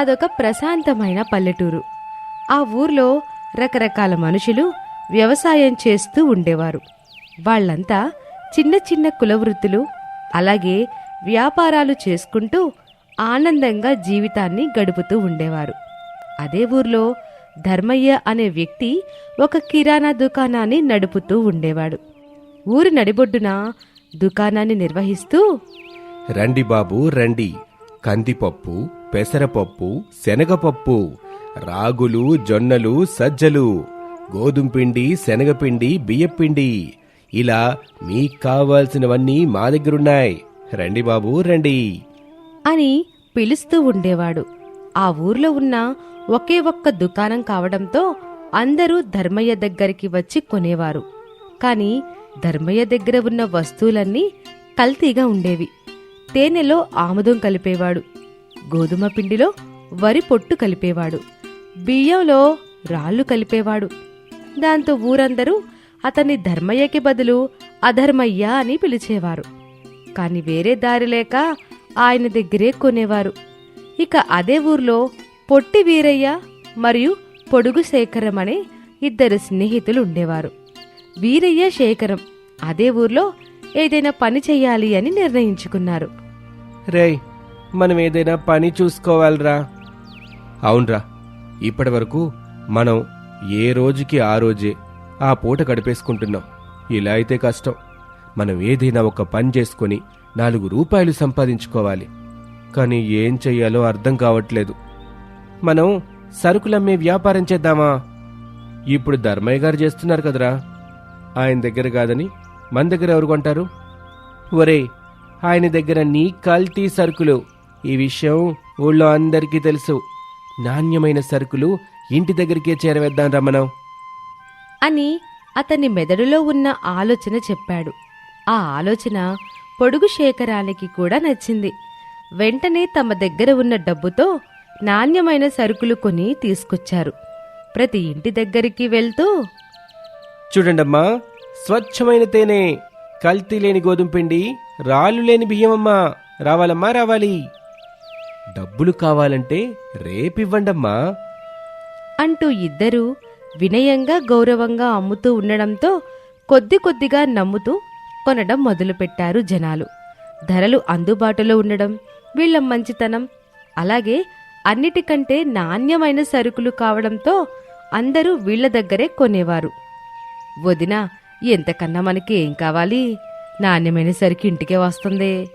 అదొక ప్రశాంతమైన పల్లెటూరు. ఆ ఊర్లో రకరకాల మనుషులు వ్యవసాయం చేస్తూ ఉండేవారు. వాళ్ళంతా చిన్న చిన్న కులవృత్తులు అలాగే వ్యాపారాలు చేసుకుంటూ ఆనందంగా జీవితాన్ని గడుపుతూ ఉండేవారు. అదే ఊర్లో ధర్మయ్య అనే వ్యక్తి ఒక కిరాణా దుకాణాన్ని నడుపుతూ ఉండేవాడు. ఊరి నడిబొడ్డున దుకాణాన్ని నిర్వహిస్తూ రండి బాబు రండి. కందిపప్పు పెసరపప్పు శనగపప్పు రాగులు జొన్నలు సజ్జలు గోధుమ పిండి శనగపిండి బియ్యపిండి. ఇలా మీకు కావాల్సినవన్నీ మా దగ్గరున్నాయి. రండి బాబు రండి. అని పిలుస్తూ ఉండేవాడు. ఆ ఊర్లో ఉన్న ఒకే ఒక్క దుకాణం కావడంతో అందరూ ధర్మయ్య దగ్గరికి వచ్చి కొనేవారు. కాని ధర్మయ్య దగ్గర ఉన్న వస్తువులన్నీ కల్తీగా ఉండేవి. తేనెలో ఆముదం కలిపేవాడు. గోధుమ పిండిలో వరి పొట్టు కలిపేవాడు. బియ్యంలో రాళ్ళు కలిపేవాడు. దాంతో ఊరందరూ అతన్ని ధర్మయ్యకి బదులు అధర్మయ్య అని పిలిచేవారు. కాని వేరే దారి లేక ఆయన దగ్గరే కొనేవారు. ఇక అదే ఊర్లో పొట్టి వీరయ్య మరియు పొడుగు శేఖరం అనే ఇద్దరు స్నేహితులు ఉండేవారు. వీరయ్య శేఖరం అదే ఊర్లో ఏదైనా పని చెయ్యాలి అని నిర్ణయించుకున్నారు. రేయ్ మనం ఏదైనా పని చూసుకోవాలిరా. అవునరా. ఇప్పటి వరకు మనం ఏ రోజుకి ఆ రోజే ఆ పూట గడిపేసుకుంటున్నాం. ఇలా అయితే కష్టం. మనం ఏదైనా ఒక పని చేసుకొని నాలుగు రూపాయలు సంపాదించుకోవాలి. కానీ ఏం చెయ్యాలో అర్థం కావట్లేదు. మనం సరుకులమ్మే వ్యాపారం చేద్దామా? ఇప్పుడు ధర్మయ్య గారు చేస్తున్నారు కదరా. ఆయన దగ్గర కాదని మన దగ్గర ఎవరు కొంటారు? ఒరేయ్ ఆయన దగ్గర నీ కల్తీ సరుకులు. ఈ విషయం ఊళ్ళో అందరికీ తెలుసు. నాణ్యమైన సరుకులు ఇంటి దగ్గరికే చేరవేద్దాం రమ్మనం అని అతని మెదడులో ఉన్న ఆలోచన చెప్పాడు. ఆ ఆలోచన పొడుగు శేఖరానికి కూడా నచ్చింది. వెంటనే తమ దగ్గర ఉన్న డబ్బుతో నాణ్యమైన సరుకులు కొని తీసుకొచ్చారు. ప్రతి ఇంటి దగ్గరికి వెళ్తూ చూడండమ్మా స్వచ్ఛమైన తేనె కల్తీ లేని గోధుమ పిండి రాళ్ళు లేని బియ్యమమ్మా రావాలమ్మా రావాలి. డబ్బులు కావాలంటే రేపివ్వండమ్మా. అంటూ ఇద్దరూ వినయంగా గౌరవంగా అమ్ముతూ ఉండడంతో కొద్ది కొద్దిగా నమ్ముతూ కొనడం మొదలుపెట్టారు జనాలు. ధరలు అందుబాటులో ఉండడం వీళ్ళ మంచితనం అలాగే అన్నిటికంటే నాణ్యమైన సరుకులు కావడంతో అందరూ వీళ్ళ దగ్గరే కొనేవారు. వదిన ఎంతకన్నా మనకి ఏం కావాలి? నాణ్యమైన సరుకు ఇంటికే వస్తుంది.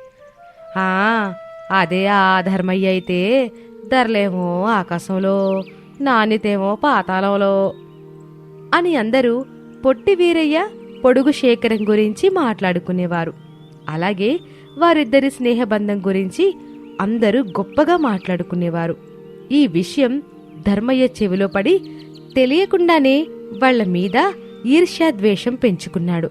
ఆ అదే ఆ ధర్మయ్య అయితే ధరలేమో ఆకాశంలో నాణ్యతేమో పాతాళంలో అని అందరూ పొట్టి వీరయ్య పొడుగు శేఖరం గురించి మాట్లాడుకునేవారు. అలాగే వారిద్దరి స్నేహబంధం గురించి అందరూ గొప్పగా మాట్లాడుకునేవారు. ఈ విషయం ధర్మయ్య చెవిలో పడి తెలియకుండానే వాళ్ళ మీద ఈర్ష్యాద్వేషం పెంచుకున్నాడు.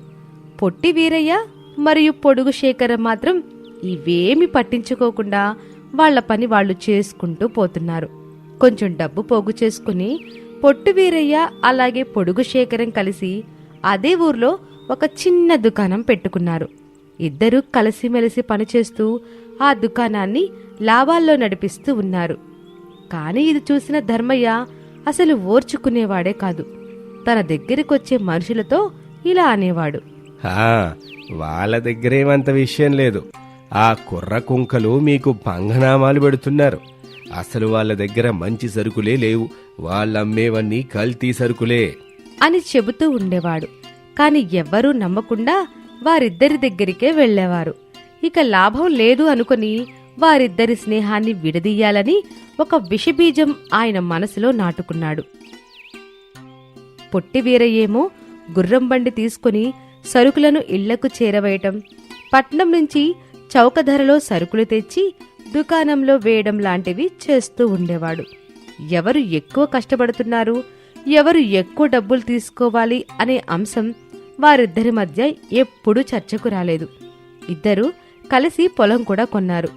పొట్టి వీరయ్య మరియు పొడుగు శేఖరం మాత్రం ఇవేమి పట్టించుకోకుండా వాళ్ళ పని వాళ్ళు చేసుకుంటూ పోతున్నారు. కొంచెం డబ్బు పోగు చేసుకుని పొట్టు వీరయ్య అలాగే పొడుగు శేఖరం కలిసి అదే ఊర్లో ఒక చిన్న దుకాణం పెట్టుకున్నారు. ఇద్దరూ కలిసిమెలిసి పనిచేస్తూ ఆ దుకాణాన్ని లాభాల్లో నడిపిస్తూ ఉన్నారు. కానీ ఇది చూసిన ధర్మయ్య అసలు ఓర్చుకునేవాడే కాదు. తన దగ్గరికొచ్చే మనుషులతో ఇలా అనేవాడు. వాళ్ళ దగ్గరేమంత విషయం లేదు. ఆ కుర్ర కుంకలు మీకు పంగనామాలు పెడుతున్నారు. అసలు వాళ్ళ దగ్గర మంచి సరుకులే లేవు. వాళ్ళమ్మేవన్నీ కల్తీ సరుకులే. అని చెబుతూ ఉండేవాడు. కాని ఎవ్వరూ నమ్మకుండా వారిద్దరి దగ్గరికే వెళ్ళేవారు. ఇక లాభం లేదు అనుకుని వారిద్దరి స్నేహాన్ని విడదీయాలని ఒక విషబీజం ఆయన మనసులో నాటుకున్నాడు. పొట్టి వీరయ్యేమో గుర్రం బండి తీసుకుని సరుకులను ఇళ్ళకు చేరవేయటం పట్నం నుంచి చౌక ధరలో సరుకులు తెచ్చి దుకాణంలో వేయడం లాంటివి చేస్తూ ఉండేవాడు. ఎవరు ఎక్కువ కష్టపడుతున్నారు? ఎవరు ఎక్కువ డబ్బులు తీసుకోవాలి అనే అంశం వారిద్దరి మధ్య ఎప్పుడూ చర్చకు రాలేదు. ఇద్దరూ కలిసి పొలం కూడా కొన్నారు.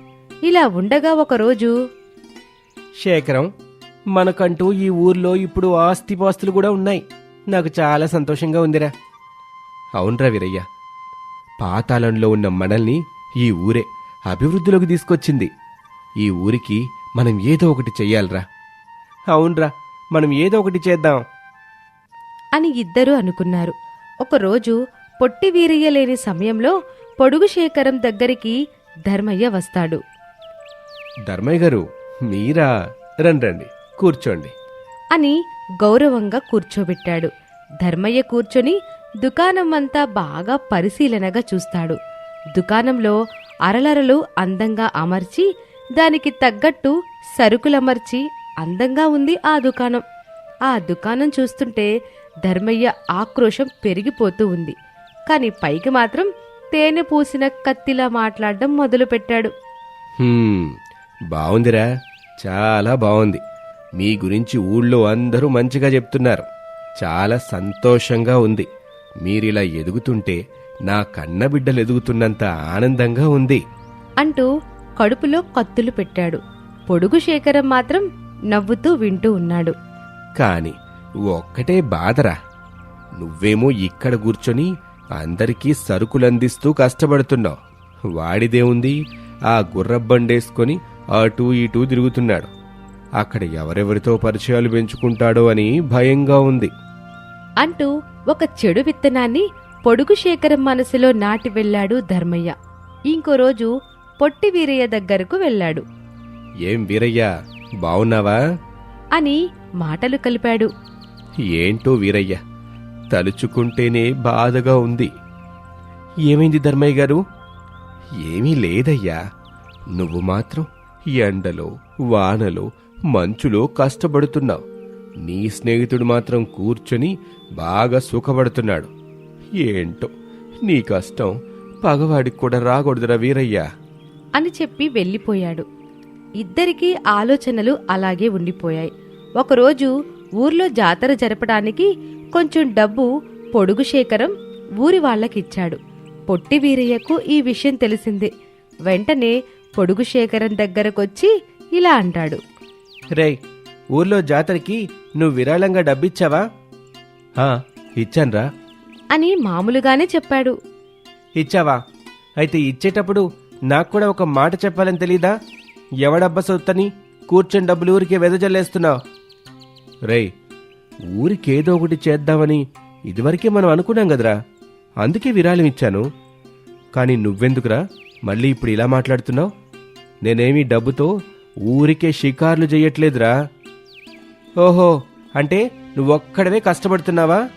ఇలా ఉండగా ఒకరోజు శేఖరం మనకంటూ ఈ ఊర్లో ఇప్పుడు ఆస్తిపాస్తులు కూడా ఉన్నాయి. నాకు చాలా సంతోషంగా ఉందిరా. అవునరా వీరయ్య. పాతాళంలో ఉన్న మనల్ని ఈ ఊరే అభివృద్ధిలోకి తీసుకొచ్చింది. ఈ ఊరికి మనం ఏదో ఒకటి చెయ్యాలిరా. అవునరా మనం ఏదో ఒకటి చేద్దాం. అని ఇద్దరూ అనుకున్నారు. ఒకరోజు పొట్టి వీరయ్య లేని సమయంలో పొడుగు శేఖరం దగ్గరికి ధర్మయ్య వస్తాడు. ధర్మయ్య గారు మీరా? రండి రండి కూర్చోండి. అని గౌరవంగా కూర్చోబెట్టాడు. ధర్మయ్య కూర్చొని దుకాణం అంతా బాగా పరిశీలనగా చూస్తాడు. దుకాణంలో అరలరలు అందంగా అమర్చి దానికి తగ్గట్టు సరుకులమర్చి అందంగా ఉంది ఆ దుకాణం. ఆ దుకాణం చూస్తుంటే ధర్మయ్య ఆక్రోశం పెరిగిపోతూ ఉంది. కాని పైకి మాత్రం తేనె పూసిన కత్తిలా మాట్లాడడం మొదలుపెట్టాడు. బాగుందిరా చాలా బాగుంది మీ గురించి ఊళ్ళో అందరూ మంచిగా చెప్తున్నారు. చాలా సంతోషంగా ఉంది. మీరిలా ఎదుగుతుంటే నా కన్న బిడ్డలు ఎదుగుతున్నంత ఆనందంగా ఉంది. అంటూ కడుపులో కత్తులు పెట్టాడు. పొడుగు శేఖరం మాత్రం నవ్వుతూ వింటూ ఉన్నాడు. కాని ఒక్కటే బాధరా. నువ్వేమో ఇక్కడ కూర్చొని అందరికీ సరుకులందిస్తూ కష్టపడుతున్నావు. వాడిదే ఉంది ఆ గుర్రబ్బండేసుకొని అటూ ఇటూ తిరుగుతున్నాడు. అక్కడ ఎవరెవరితో పరిచయాలు పెంచుకుంటాడో అని భయంగా ఉంది. అంటూ ఒక చెడు విత్తనాన్ని పొడుగు శేఖరం మనసులో నాటి వెళ్ళాడు ధర్మయ్య. ఇంకో రోజు పొట్టి వీరయ్య దగ్గరకు వెళ్ళాడు. ఏం వీరయ్య బావున్నావా? అని మాటలు కలిపాడు. ఏంటో వీరయ్య తలుచుకుంటేనే బాధగా ఉంది. ఏమైంది ధర్మయ్య గారు? ఏమీ లేదయ్యా. నువ్వు మాత్రం ఎండలో వానలో మంచులో కష్టపడుతున్నావు. నీ స్నేహితుడు మాత్రం కూర్చొని బాగా సుఖపడుతున్నాడు. ఏంటో? నీ కష్టం పగవాడికి కూడా రాకూడదురా వీరయ్యా. అని చెప్పి వెళ్ళిపోయాడు. ఇద్దరికీ ఆలోచనలు అలాగే ఉండిపోయాయి. ఒకరోజు ఊర్లో జాతర జరపడానికి కొంచెం డబ్బు పొడుగు శేఖరం ఊరి వాళ్ళకిచ్చాడు. పొట్టి వీరయ్యకు ఈ విషయం తెలిసింది. వెంటనే పొడుగు శేఖరం దగ్గరకొచ్చి ఇలా అంటాడు. రేయ్ ఊర్లో జాతరకి నువ్వు విరాళంగా డబ్బిచ్చావా? "ఆ, ఇచ్చాన్రా. అని మామూలుగానే చెప్పాడు. ఇచ్చావా? అయితే ఇచ్చేటప్పుడు నాకు కూడా ఒక మాట చెప్పాలని తెలీదా? ఎవడబ్బ సొత్తని? కూర్చొని డబ్బులు ఊరికే వెదజల్లేస్తున్నావు. రేయ్ ఊరికేదో ఒకటి చేద్దామని ఇదివరకే మనం అనుకున్నాం కదరా. అందుకే విరాళం ఇచ్చాను. కానీ నువ్వెందుకురా మళ్ళీ ఇప్పుడు ఇలా మాట్లాడుతున్నావు? నేనేమీ డబ్బుతో ఊరికే షికార్లు చెయ్యట్లేదురా. ఓహో అంటే నువ్వొక్కడవే కష్టపడుతున్నావా?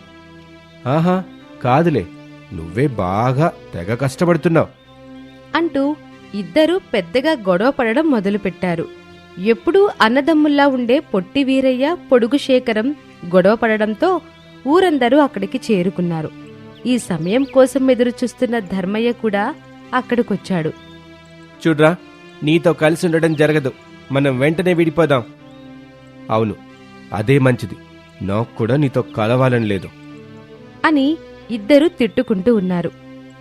ఆహా కాదులే నువ్వే బాగా తెగ కష్టపడుతున్నావు. అంటూ ఇద్దరూ పెద్దగా గొడవ పడడం మొదలుపెట్టారు. ఎప్పుడూ అన్నదమ్ముల్లా ఉండే పొట్టి వీరయ్య పొడుగు శేఖరం గొడవ పడడంతో ఊరందరూ అక్కడికి చేరుకున్నారు. ఈ సమయం కోసం ఎదురు చూస్తున్న ధర్మయ్య కూడా అక్కడికొచ్చాడు. చూడ్రా నీతో కలిసి ఉండడం జరగదు. మనం వెంటనే విడిపోదాం. అవును అదే మంచిది. నాకు కూడా నీతో కలవాలని లేదు. అని ఇద్దరూ తిట్టుకుంటూ ఉన్నారు.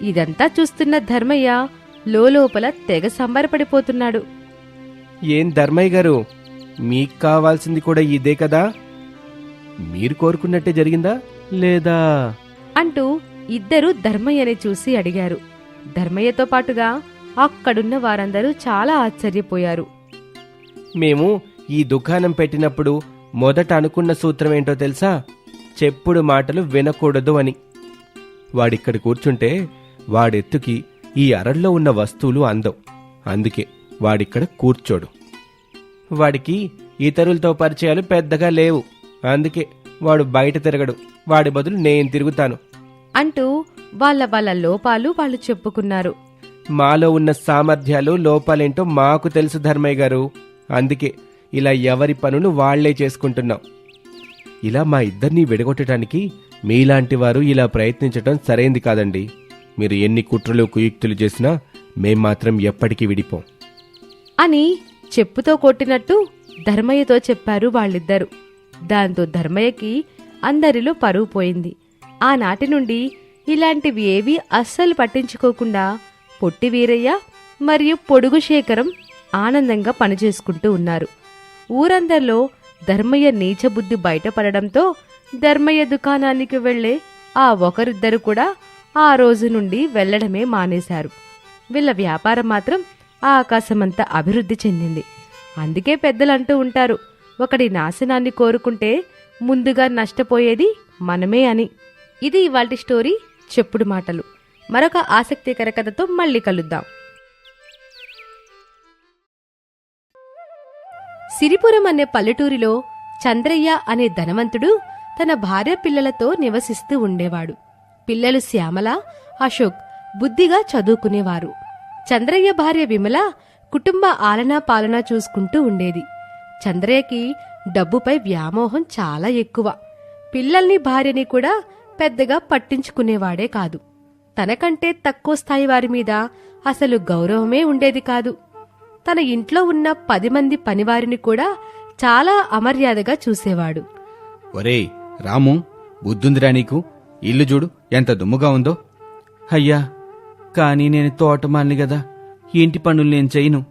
ఇదంతా చూస్తున్న ధర్మయ్య లోలోపల తెగ సంబరపడిపోతున్నాడు. ఏం ధర్మయ్య గారు మీకు కావాల్సింది కూడా ఇదే కదా? మీరు కోరుకున్నట్టే జరిగిందా లేదా? అంటూ ఇద్దరూ ధర్మయ్యని చూసి అడిగారు. ధర్మయ్యతో పాటుగా అక్కడున్న వారందరూ చాలా ఆశ్చర్యపోయారు. మేము ఈ దుకాణం పెట్టినప్పుడు మొదట అనుకున్న సూత్రం ఏంటో తెలుసా? చెప్పుడు మాటలు వినకూడదు అని. వాడిక్కడ కూర్చుంటే వాడెత్తుకి ఈ అరల్లో ఉన్న వస్తువులు అందం. అందుకే వాడిక్కడ కూర్చోడు. వాడికి ఇతరులతో పరిచయాలు పెద్దగా లేవు. అందుకే వాడు బయట తిరగడు. వాడి బదులు నేను తిరుగుతాను. అంటూ వాళ్ళ వాళ్ళ లోపాలు వాళ్ళు చెప్పుకున్నారు. మాలో ఉన్న సామర్థ్యాలు లోపాలేంటో మాకు తెలుసు ధర్మయ్య గారు. అందుకే ఇలా ఎవరి పనులు వాళ్ళే చేసుకుంటున్నాం. ఇలా మా ఇద్దరిని విడగొట్టడానికి మీలాంటి వారు ఇలా ప్రయత్నించటం సరైంది కాదండి. మీరు ఎన్ని కుట్రలు కుయుక్తులు చేసినా మేం మాత్రం ఎప్పటికీ విడిపోం. అని చెప్పుతో కొట్టినట్టు ధర్మయ్యతో చెప్పారు వాళ్ళిద్దరు. దాంతో ధర్మయ్యకి అందరిలో పరువు పోయింది. ఆనాటి నుండి ఇలాంటివి ఏవీ అస్సలు పట్టించుకోకుండా పొట్టి వీరయ్య మరియు పొడుగు శేఖరం ఆనందంగా పనిచేసుకుంటూ ఉన్నారు. ఊరందరిలో ధర్మయ్య నీచబుద్ధి బయటపడడంతో ధర్మయ్య దుకాణానికి వెళ్ళే ఆ ఒకరిద్దరు కూడా ఆ రోజు నుండి వెళ్ళడమే మానేశారు. వీళ్ళ వ్యాపారం మాత్రం ఆ ఆకాశమంతా అభివృద్ధి చెందింది. అందుకే పెద్దలు అంటూ ఉంటారు ఒకడి నాశనాన్ని కోరుకుంటే ముందుగా నష్టపోయేది మనమే అని. ఇది ఇవాటి స్టోరీ చెప్పుడు మాటలు. మరొక ఆసక్తికర కథతో మళ్ళీ కలుద్దాం. సిరిపురం అనే పల్లెటూరిలో చంద్రయ్య అనే ధనవంతుడు తన భార్య పిల్లలతో నివసిస్తూ ఉండేవాడు. పిల్లలు శ్యామల అశోక్ బుద్ధిగా చదువుకునేవారు. చంద్రయ్య భార్య విమల కుటుంబ ఆలనా పాలన చూసుకుంటూ ఉండేది. చంద్రయ్యకి డబ్బుపై వ్యామోహం చాలా ఎక్కువ. పిల్లల్ని భార్యని కూడా పెద్దగా పట్టించుకునేవాడే కాదు. తనకంటే తక్కువ స్థాయి వారి మీద అసలు గౌరవమే ఉండేది కాదు. తన ఇంట్లో ఉన్న పది మంది పనివారిని కూడా చాలా అమర్యాదగా చూసేవాడు. ఒరేయ్ రాము బుద్ధుందిరా నీకు? ఇల్లు చూడు ఎంత దుమ్ముగా ఉందో. అయ్యా కానీ నేను తోటమాలిని గదా. ఇంటి పనులు నేను చేయను?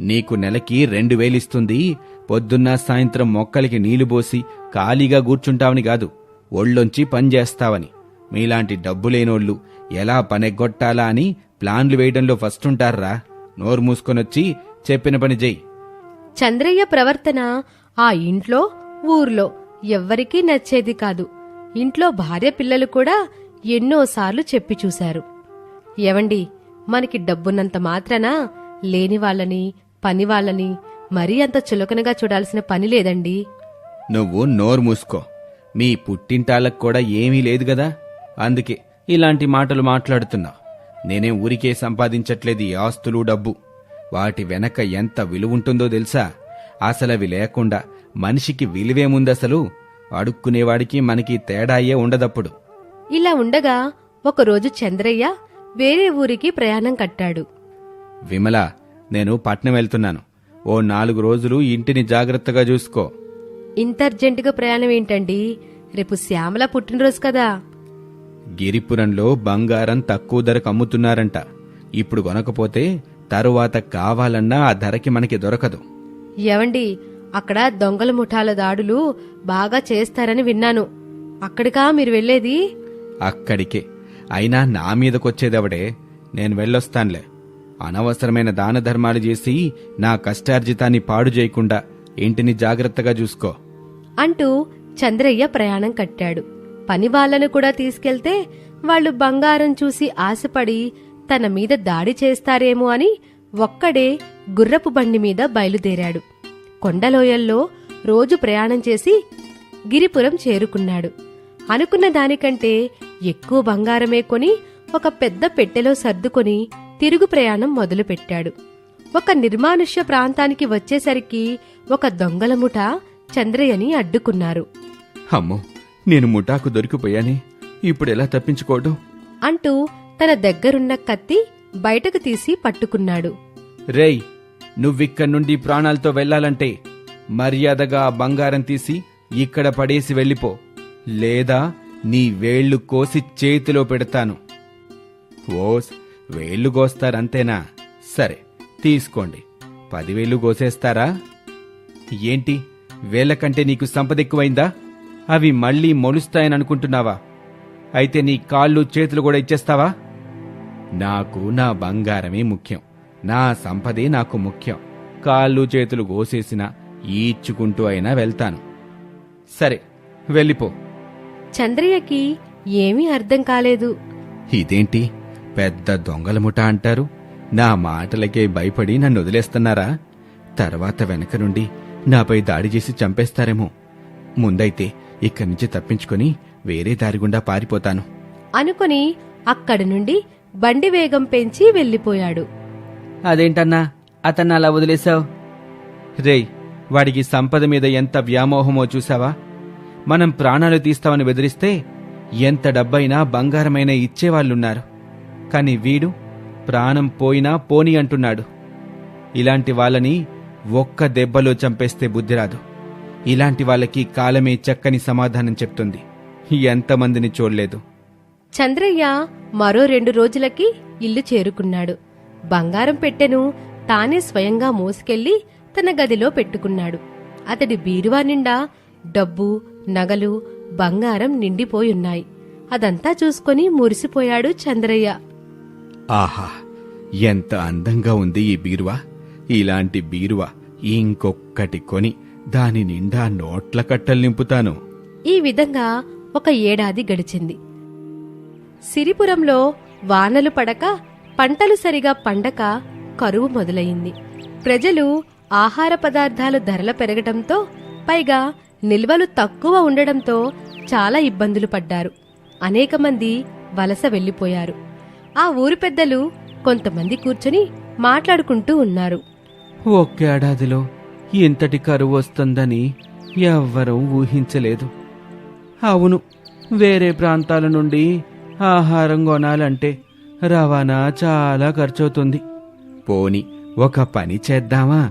నీకు నెలకి రెండు వేలిస్తుంది. పొద్దున్న సాయంత్రం మొక్కలకి నీళ్ళు పోసి ఖాళీగా కూర్చుంటావని కాదు ఒళ్ళొంచి పనిచేస్తావని మీలాంటి డబ్బు లేనోళ్ళు ఎలా పనెగ్గొట్టాలా అని ప్లాన్లు వేయడంలో ఫస్ట్ ఉంటారా నోరు మూసుకొనొచ్చి చెప్పిన పని చెయ్యి చంద్రయ్య ప్రవర్తన ఆ ఇంట్లో ఊర్లో ఎవ్వరికీ నచ్చేది కాదు. ఇంట్లో భార్య పిల్లలు కూడా ఎన్నోసార్లు చెప్పి చూశారు. ఏవండి మనకి డబ్బున్నంత మాత్రాన? లేని వాళ్ళని పని వాళ్ళని మరీ అంత చులకనగా చూడాల్సిన పని లేదండి. నువ్వు నోరు మూసుకో. మీ పుట్టింటాళ్ళకు కూడా ఏమీ లేదు గదా? అందుకే ఇలాంటి మాటలు మాట్లాడుతున్నా. నేనే ఊరికే సంపాదించట్లేదు ఈ ఆస్తులు డబ్బు. వాటి వెనక ఎంత విలువుంటుందో తెలుసా? అసలవి లేకుండా మనిషికి విలువేముందసలు అడుక్కునేవాడికి మనకి తేడా అయ్యే ఉండదప్పుడు. ఇలా ఉండగా ఒకరోజు చంద్రయ్య వేరే ఊరికి ప్రయాణం కట్టాడు. విమల నేను పట్నం వెళ్తున్నాను. ఓ నాలుగు రోజులు ఇంటిని జాగ్రత్తగా చూసుకో. ఇంత అర్జెంటుగా ప్రయాణం ఏంటండి? రేపు శ్యామల పుట్టినరోజు కదా. గిరిపురంలో బంగారం తక్కువ ధరకు అమ్ముతున్నారంట. ఇప్పుడు కొనకపోతే తరువాత కావాలన్నా ఆ ధరకి మనకి దొరకదు. ఏవండి? అక్కడ దొంగల ముఠాల దాడులు బాగా చేస్తారని విన్నాను. అక్కడికా మీరు వెళ్ళేది? అక్కడికే. అయినా నా మీదకొచ్చేదెవడే? నేను వెళ్ళొస్తానులే. అనవసరమైన దాన ధర్మాలు చేసి నా కష్టార్జితాన్ని పాడు చేయకుండా ఇంటిని జాగ్రత్తగా చూసుకో. అంటూ చంద్రయ్య ప్రయాణం కట్టాడు. పని వాళ్ళను కూడా తీసుకెళ్తే వాళ్ళు బంగారం చూసి ఆశపడి తన మీద దాడి చేస్తారేమో అని ఒక్కడే గుర్రపు బండి మీద బయలుదేరాడు. కొండలోయల్లో రోజు ప్రయాణం చేసి గిరిపురం చేరుకున్నాడు. అనుకున్న దానికంటే ఎక్కువ బంగారమే కొని ఒక పెద్ద పెట్టెలో సర్దుకొని తిరుగు ప్రయాణం మొదలుపెట్టాడు. ఒక నిర్మానుష్య ప్రాంతానికి వచ్చేసరికి ఒక దొంగల ముఠ చంద్రయ్యని అడ్డుకున్నారు. అమ్మో నేను ముఠాకు దొరికిపోయానే ఇప్పుడు ఎలా తప్పించుకోవడం అంటూ తన దగ్గరున్న కత్తి బయటకు తీసి పట్టుకున్నాడు. రేయ్ నువ్విక్కడి నుండి ప్రాణాలతో వెళ్ళాలంటే మర్యాదగా బంగారం తీసి ఇక్కడ పడేసి వెళ్ళిపో. లేదా నీ వేళ్ళు కోసి చేతిలో పెడతాను. ఓస్ వేళ్ళు కోస్తారంతేనా? సరే తీసుకోండి. పదివేలు కోసేస్తారా? ఏంటి వేళ్ళ కంటే నీకు సంపద ఎక్కువైందా? అవి మళ్ళీ మొలుస్తాయని అనుకుంటున్నావా అయితే నీ కాళ్ళు చేతులు కూడా ఇచ్చేస్తావా? నాకు నా బంగారమే ముఖ్యం. నా సంపదే నాకు ముఖ్యం. కాళ్ళు చేతులు కోసేసినా ఈడ్చుకుంటూ అయినా వెళ్తాను. సరే వెళ్ళిపో. చంద్రయ్యకి ఏమీ అర్థం కాలేదు. ఇదేంటి? పెద్ద దొంగల ముఠ అంటారు? నా మాటలకే భయపడి నన్ను వదిలేస్తున్నారా? తర్వాత వెనక నుండి నాపై దాడి చేసి చంపేస్తారేమో. ముందైతే ఇక్కడి నుంచి తప్పించుకొని వేరే దారి గుండా పారిపోతాను. అనుకుని అక్కడి నుండి బండి వేగం పెంచి వెళ్ళిపోయాడు. అదేంటన్నా? అతన్ని అలా వదిలేశావు? రేయ్ వాడికి సంపద మీద ఎంత వ్యామోహమో చూసావా మనం ప్రాణాలు తీస్తామని బెదిరిస్తే ఎంత డబ్బైనా బంగారమైనా ఇచ్చేవాళ్ళున్నారు. కాని వీడు ప్రాణం పోయినా పోని అంటున్నాడు. ఇలాంటి వాళ్ళని ఒక్క దెబ్బలో చంపేస్తే బుద్ధి రాదు ఇలాంటి వాళ్ళకి కాలమే చక్కని సమాధానం చెప్తుంది. ఎంతమందిని చూడలేదు. చంద్రయ్య మరో రెండు రోజులకి ఇల్లు చేరుకున్నాడు. బంగారం పెట్టెను తానే స్వయంగా మోసుకెళ్ళి తన గదిలో పెట్టుకున్నాడు. అతడి బీరువా నిండా డబ్బు నగలు బంగారం నిండిపోయున్నాయి. అదంతా చూసుకొని మురిసిపోయాడు చంద్రయ్య. ఆహా ఎంత అందంగా ఉంది ఈ బీరువా. ఇలాంటి బీరువా ఇంకొక్కటి కొని దాని నిండా నోట్ల కట్టలు నింపుతాను. ఈ విధంగా ఒక ఏడాది గడిచింది. సిరిపురంలో వానలు పడక పంటలు సరిగా పండక కరువు మొదలయింది ప్రజలు ఆహార పదార్థాలు ధరలు పెరగటంతో పైగా నిల్వలు తక్కువ ఉండడంతో చాలా ఇబ్బందులు పడ్డారు. అనేక మంది వలస వెళ్ళిపోయారు ఆ ఊరి పెద్దలు కొంతమంది కూర్చొని మాట్లాడుకుంటూ ఉన్నారు. ఒక్కేడాదిలో ఇంతటి కరువు వస్తుందని ఎవ్వరూ ఊహించలేదు. అవును వేరే ప్రాంతాల నుండి ఆహారం కొనాలంటే రవాణా చాలా ఖర్చవుతుంది. పోని ఒక పని చేద్దామా?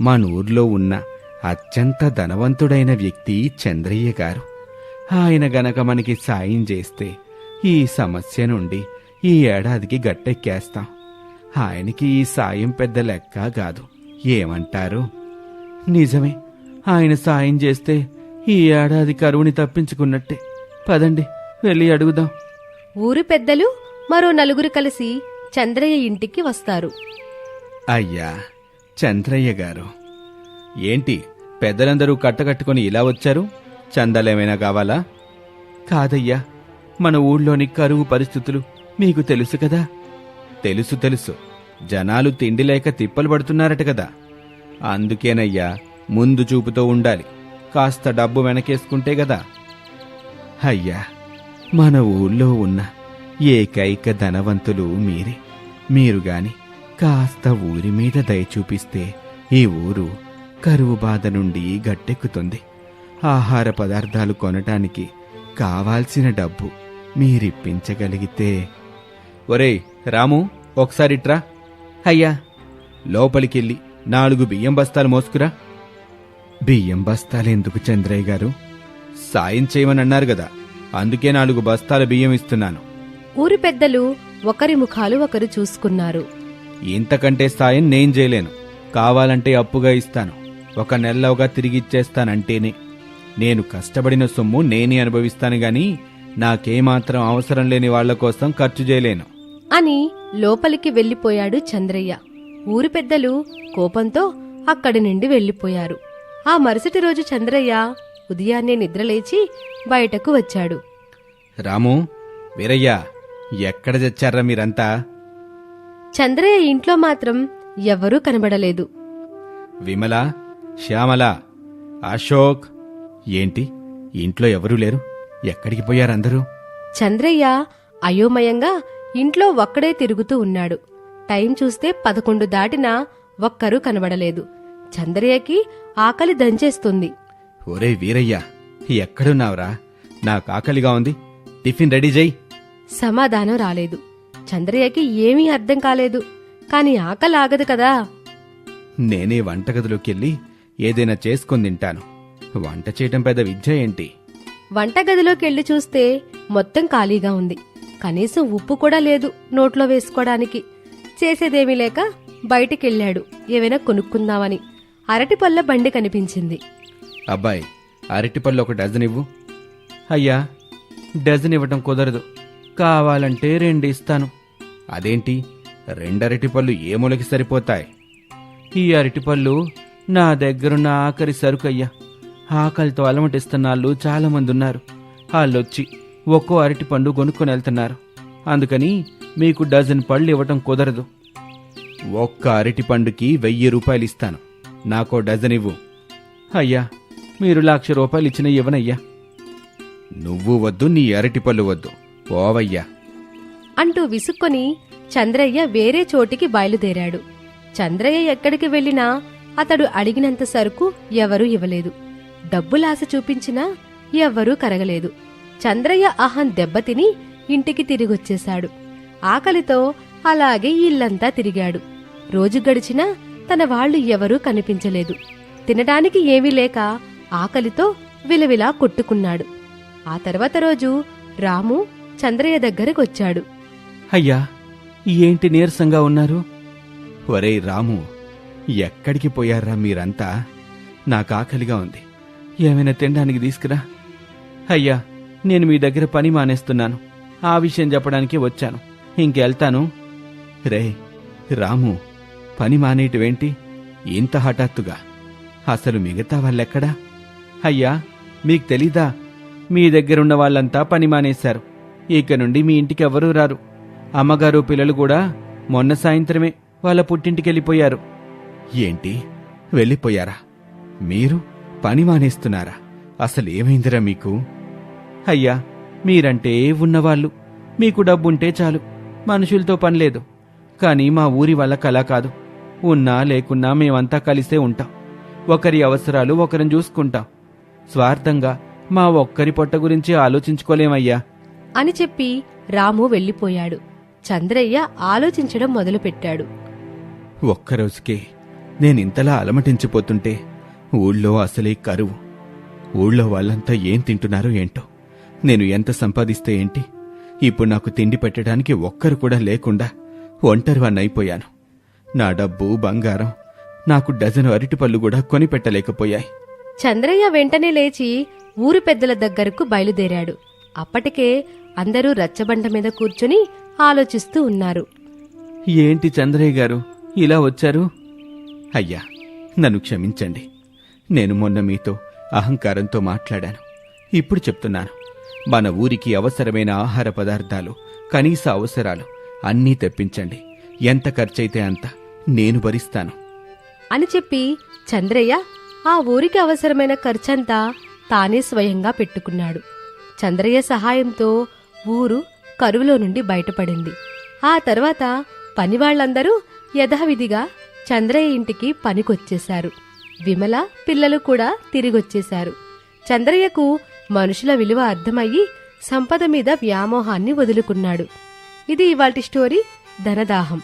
మన ఊర్లో ఉన్న అత్యంత ధనవంతుడైన వ్యక్తి చంద్రయ్య గారు. ఆయన గనక మనకి సాయం చేస్తే ఈ సమస్య నుండి ఈ ఏడాదికి గట్టెక్కేస్తాం. ఆయనకి ఈ సాయం పెద్ద లెక్క కాదు. ఏమంటారు? నిజమే. ఆయన సాయం చేస్తే ఈ ఏడాది కరువుని తప్పించుకున్నట్టే. పదండి వెళ్ళి అడుగుదాం. ఊరు పెద్దలు మరో నలుగురు కలిసి చంద్రయ్య ఇంటికి వస్తారు. అయ్యా చంద్రయ్య గారు. ఏంటి పెద్దలందరూ కట్టకట్టుకొని ఇలా వచ్చారు? చందాలేమైనా కావాలా? కాదయ్యా మన ఊళ్ళోని కరువు పరిస్థితులు మీకు తెలుసు కదా? తెలుసు తెలుసు. జనాలు తిండి లేక తిప్పలు పడుతున్నారట కదా. అందుకేనయ్యా ముందు చూపుతో ఉండాలి. కాస్త డబ్బు వెనకేసుకుంటే కదా. అయ్యా మన ఊళ్ళో ఉన్న ఏకైక ధనవంతులు మీరే. మీరు గాని కాస్త ఊరి మీద దయ చూపిస్తే ఈ ఊరు కరువు బాధ నుండి గట్టెక్కుతుంది. ఆహార పదార్థాలు కొనటానికి కావాల్సిన డబ్బు మీరిప్పించగలిగితే. ఒరేయ్ రాము ఒకసారిట్రా అయ్యా. లోపలికెళ్ళి నాలుగు బియ్యం బస్తాలు మోసుకురా. బియ్యం బస్తాలెందుకు చంద్రయ్య గారు? సాయం చేయమని అన్నారు కదా అందుకే నాలుగు బస్తాల బియ్యం ఇస్తున్నాను. ఊరి పెద్దలు ఒకరి ముఖాలు ఒకరు చూసుకున్నారు. ఇంతకంటే సాయం నేను చేయలేను. కావాలంటే అప్పుగా ఇస్తాను. ఒక నెలలోగా తిరిగిచ్చేస్తానంటేనే నేను కష్టపడిన సొమ్ము నేనే అనుభవిస్తాను గాని నాకేమాత్రం అవసరం లేని వాళ్ళ కోసం ఖర్చు చేయలేను. అని లోపలికి వెళ్ళిపోయాడు చంద్రయ్య. ఊరి పెద్దలు కోపంతో అక్కడి నుండి వెళ్ళిపోయారు ఆ మరుసటి రోజు చంద్రయ్య ఉదయాన్నే నిద్రలేచి బయటకు వచ్చాడు. రాము వీరయ్య ఎక్కడ చచ్చారా మీరంతా? చంద్రయ్య ఇంట్లో మాత్రం ఎవ్వరూ కనబడలేదు. విమల శ్యామల అశోక్ ఏంటి? ఇంట్లో ఎవరూ లేరు? ఎక్కడికి పోయారందరూ చంద్రయ్య అయోమయంగా ఇంట్లో ఒక్కడే తిరుగుతూ ఉన్నాడు. టైం చూస్తే పదకొండు దాటినా ఒక్కరూ కనబడలేదు. చంద్రయ్యకి ఆకలి దంచేస్తుంది. ఒరే వీరయ్య ఎక్కడున్నావురా? నాకు ఆకలిగా ఉంది. టిఫిన్ రెడీ చేయి. సమాధానం రాలేదు. చంద్రయ్యకి ఏమీ అర్థం కాలేదు. కాని ఆకలి ఆగదు కదా. నేనే వంటగదిలోకెళ్ళి ఏదైనా చేసుకొని తింటాను. వంట చేయటం పెద్ద విద్య ఏంటి? వంటగదిలోకెళ్ళి చూస్తే మొత్తం ఖాళీగా ఉంది. కనీసం ఉప్పు కూడా లేదు నోట్లో వేసుకోవడానికి. చేసేదేమీ లేక బయటికెళ్ళాడు. ఏవైనా కొనుక్కుందామని. అరటిపళ్ళ బండి కనిపించింది. అబ్బాయి అరటిపళ్ళు ఒక డజన్ ఇవ్వు. అయ్యా డజన్ ఇవ్వటం కుదరదు. కావాలంటే రెండు ఇస్తాను. అదేంటి? రెండు అరటిపళ్ళు ఏ మూలకి సరిపోతాయి? ఈ అరటిపళ్ళు నా దగ్గరున్న ఆఖరి సరుకయ్యా. ఆకలితో అలమటిస్తున్న వాళ్ళు చాలా మంది ఉన్నారు వాళ్ళొచ్చి ఒక్కో అరటిపండు కొనుక్కొని వెళ్తున్నారు. అందుకని మీకు డజన్ పళ్ళు ఇవ్వటం కుదరదు. ఒక్క అరటిపండుకి వెయ్యి రూపాయలు ఇస్తాను. నాకో డజన్ ఇవ్వు. అయ్యా మీరు లక్ష రూపాయలు ఇచ్చిన ఇవ్వనయ్యా. నువ్వు వద్దు నీ అరటిపళ్ళు వద్దు. పోవయ్యా. అంటూ విసుక్కొని చంద్రయ్య వేరే చోటికి బయలుదేరాడు. చంద్రయ్య ఎక్కడికి వెళ్ళినా అతడు అడిగినంత సరుకు ఎవరూ ఇవ్వలేదు. డబ్బులాశ చూపించినా ఎవ్వరూ కరగలేదు. చంద్రయ్య అహం దెబ్బతిని ఇంటికి తిరిగొచ్చేశాడు. ఆకలితో అలాగే ఇల్లంతా తిరిగాడు. రోజు గడిచినా తన వాళ్ళు ఎవరూ కనిపించలేదు. తినడానికి ఏమీ లేక ఆకలితో విలవిలా కొట్టుకున్నాడు. ఆ తర్వాత రోజు రాము చంద్రయ్య దగ్గరకొచ్చాడు. అయ్యా ఏంటి నీరసంగా ఉన్నారు? ఒరేయ్ రాము ఎక్కడికి పోయారా మీరంతా? నాకు ఆకలిగా ఉంది. ఏమైనా తినడానికి తీసుకురా. అయ్యా నేను మీ దగ్గర పని మానేస్తున్నాను. ఆ విషయం చెప్పడానికి వచ్చాను. ఇంకెళ్తాను? రే రాము పని మానేయటమేంటి ఇంత హఠాత్తుగా. అసలు మిగతా వాళ్ళెక్కడా? అయ్యా మీకు తెలీదా? మీ దగ్గరున్న వాళ్ళంతా పని మానేశారు. ఇక నుండి మీ ఇంటికి ఎవరూ రారు. అమ్మగారు పిల్లలు కూడా మొన్న సాయంత్రమే వాళ్ళ పుట్టింటికెళ్ళిపోయారు. ఏంటి? వెళ్ళిపోయారా? మీరు పని మానేస్తున్నారా? అసలు ఏమైందిరా మీకు? అయ్యా మీరంటే ఉన్నవాళ్ళు. మీకు డబ్బుంటే చాలు. మనుషులతో పనిలేదు కానీ మా ఊరి వాళ్ళ కళ కాదు. ఉన్నా లేకున్నా మేమంతా కలిసే ఉంటాం. ఒకరి అవసరాలు ఒకరిని చూసుకుంటాం. స్వార్థంగా మా ఒక్కరి పొట్ట గురించి ఆలోచించుకోలేమయ్యా. అని చెప్పి రాము వెళ్ళిపోయాడు. చంద్రయ్య ఆలోచించడం మొదలుపెట్టాడు. ఒక్కరోజుకే నేనింతలా అలమటించిపోతుంటే ఊళ్ళో అసలే కరువు. ఊళ్ళో వాళ్ళంతా ఏం తింటున్నారో ఏంటో? నేను ఎంత సంపాదిస్తే ఏంటి? ఇప్పుడు నాకు తిండి పెట్టడానికి ఒక్కరు కూడా లేకుండా ఒంటరివాన్నైపోయాను నా డబ్బు బంగారం నాకు డజను అరటిపళ్ళు కూడా కొనిపెట్టలేకపోయాయి చంద్రయ్య వెంటనే లేచి ఊరు పెద్దల దగ్గరకు బయలుదేరాడు. అప్పటికే అందరూ రచ్చబండ మీద కూర్చుని ఆలోచిస్తూ ఉన్నారు. ఏంటి చంద్రయ్య గారు? ఇలా వచ్చారు? అయ్యా నన్ను క్షమించండి. నేను మొన్న మీతో అహంకారంతో మాట్లాడాను. ఇప్పుడు చెప్తున్నాను. మన ఊరికి అవసరమైన ఆహార పదార్థాలు కనీస అవసరాలు అన్నీ తెప్పించండి. ఎంత ఖర్చయితే అంత నేను భరిస్తాను. అని చెప్పి చంద్రయ్య ఆ ఊరికి అవసరమైన ఖర్చంతా తానే స్వయంగా పెట్టుకున్నాడు. చంద్రయ్య సహాయంతో ఊరు కరువులో నుండి బయటపడింది. ఆ తర్వాత పనివాళ్ళందరూ యథావిధిగా చంద్రయ్య ఇంటికి పనికొచ్చేశారు. విమల పిల్లలు కూడా తిరిగొచ్చేశారు. చంద్రయ్యకు మనుషుల విలువ అర్థమయ్యి సంపద మీద వ్యామోహాన్ని వదులుకున్నాడు. ఇది ఇవాటి స్టోరీ ధనదాహం.